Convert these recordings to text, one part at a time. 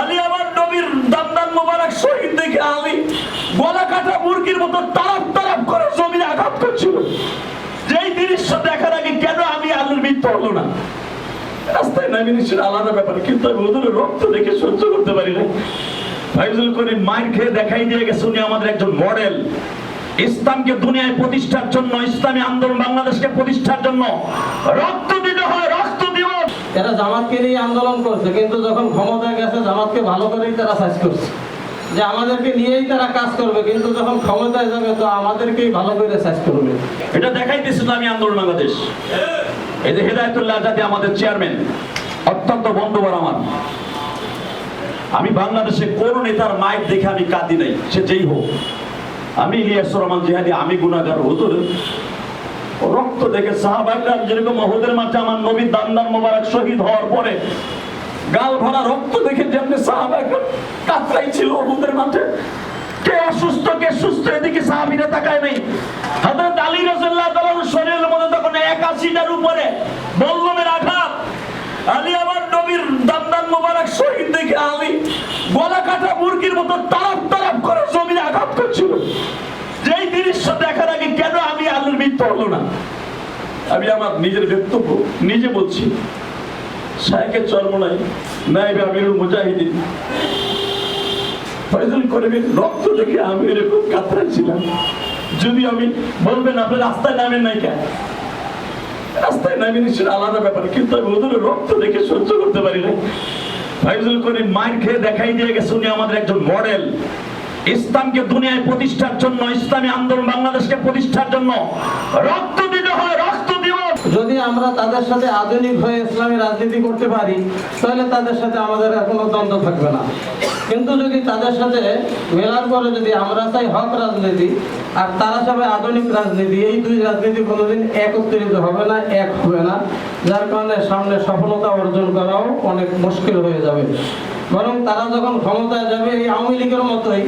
আলী আমার নবীর দামদান মোবারক শহীদ দেখে আলী গলা কাটা মুরগির মতো তারাপ তারাপ করে জমিনে আঘাত করছিল। যেই দৃশ্য দেখার আগে কেন আমি আলুর মৃত্যু হলো না? রাস্তায় নামি নিশ্চয় আলাদা ব্যাপার। কিন্তু আমি ওদের রক্ত দেখে সহ্য করতে পারি না ফাইজুল করিম মায়ের খেয়ে দেখাই দিয়ে গেছে, উনি আমাদের একজন মডেল। ইসলামকে দুনিয়ায় প্রতিষ্ঠার জন্য, ইসলামী আন্দোলন বাংলাদেশকে প্রতিষ্ঠার জন্য রক্ত দিতে হয় রক্ত দিব এরা জামাতকে নিয়ে আন্দোলন করছে, কিন্তু যখন ক্ষমতায় গেছে, জামাতকে ভালো করেই তারা সাইজ করছে। যে আমাদেরকে নিয়েই তারা কাজ করবে, কিন্তু যখন ক্ষমতায় যাবে, তো আমাদেরকেই ভালো করে সাইজ করবে। এটা দেখাইতেছে ইসলামী আন্দোলন বাংলাদেশ। এই যে হেদায়তুল্লাহ আজাদি আমাদের চেয়ারম্যান, অত্যন্ত বন্ধুবার আমার। আমি বাংলাদেশে কোন নেতার মাইক দেখে আমি কাঁদি নাই, সে যেই হোক। আমি ইলিয়াস রহমান জিহাদি, আমি গুণাগার হুজুর। রক্ত দেখে সাহাবাইকরাম যেরকম মহুদের মাঠে আমার নবী দান্দান মোবারক শহীদ হওয়ার পরে গাল ভরা রক্ত দেখে যেমনি সাহাবাইকরাম কাতরাই ছিল হুদের মাঠে সুস্থ তাকায় শরীরের তখন 81টার উপরে আঘাত। আমার নবীর মোবারক শহীদ দেখে গলা মুরগির মতো করে জমিনে আঘাত দৃশ্য দেখার আগে কেন আমি আলুর মৃত্যু হলো না? আমি আমার নিজের বক্তব্য নিজে বলছি। শাহেকের আমিরুল মুজাহিদিন ফয়জুল রক্ত দেখে আমি এরকম কাতরাচ্ছিলাম যদি আমি বলবেন, আপনি রাস্তায় নামেন নাই কেন? রাস্তায় নামে নিশ্চয় আলাদা ব্যাপার, কিন্তু আমি ওদের রক্ত দেখে সহ্য করতে পারি না ফাইজুল করিম মায়ের খেয়ে দেখাই দিয়ে গেছে, উনি আমাদের একজন মডেল ইসলামকে দুনিয়ায় প্রতিষ্ঠার জন্য, ইসলামী আন্দোলন বাংলাদেশকে প্রতিষ্ঠার জন্য রক্ত দিতে হয়, রক্ত দিব। যদি আমরা তাদের সাথে আধুনিক হয়ে ইসলামী রাজনীতি করতে পারি, তাহলে তাদের সাথে আমাদের কোনো দ্বন্দ্ব থাকবে না। কিন্তু যদি তাদের সাথে মেলার পরে যদি আমরা চাই হক রাজনীতি, আর তারা সবাই আধুনিক রাজনীতি, এই দুই রাজনীতি কোনোদিন একত্রিত হবে না, এক হবে না। যার কারণে সামনে সফলতা অর্জন করাও অনেক মুশকিল হয়ে যাবে। বরং তারা যখন ক্ষমতায় যাবে, এই আওয়ামী লীগের মতোই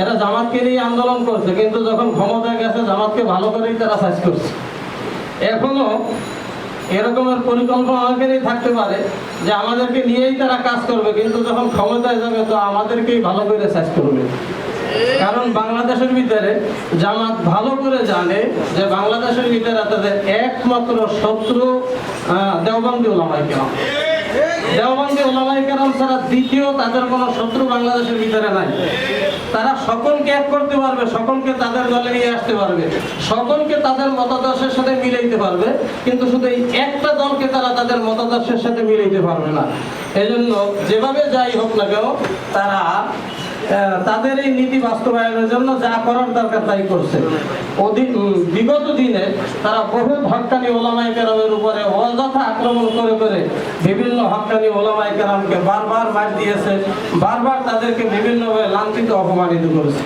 এরা জামাতকে নিয়ে আন্দোলন করছে, কিন্তু যখন ক্ষমতায় গেছে, জামাতকে ভালো করেই তারা সাইজ করছে। এখনও এরকমের পরিকল্পনা অনেকেরই থাকতে পারে যে আমাদেরকে নিয়েই তারা কাজ করবে, কিন্তু যখন ক্ষমতায় যাবে তো আমাদেরকেই ভালো করে শেষ করবে। কারণ বাংলাদেশের ভিতরে জামাত ভালো করে জানে যে বাংলাদেশের ভিতরে তাদের একমাত্র শত্রু দেওবন্দি ওলামাই কেরাম। দেওবন্দি ওলামাই কেরাম ছাড়া দ্বিতীয় তাদের কোনো শত্রু বাংলাদেশের ভিতরে নাই। তারা সকলকে এক করতে পারবে সকলকে তাদের দলে নিয়ে আসতে পারবে সকলকে তাদের মতাদর্শের সাথে মিলাইতে পারবে কিন্তু শুধু এই একটা দলকে তারা তাদের মতাদর্শের সাথে মিলাইতে পারবে না। এজন্য যেভাবে যাই হোক না কেন তারা তাদের এই নীতি বাস্তবায়নের জন্য যা করার দরকার তাই করছে। অধি- উম, বিগত দিনে তারা বহু হকানি ওলামাই কেরামের উপরে অযথা আক্রমণ করে করে বিভিন্ন হকানি ওলামাই কেরামকে বারবার মার দিয়েছে, বারবার তাদেরকে বিভিন্নভাবে লাঞ্ছিত, অপমানিত করেছে।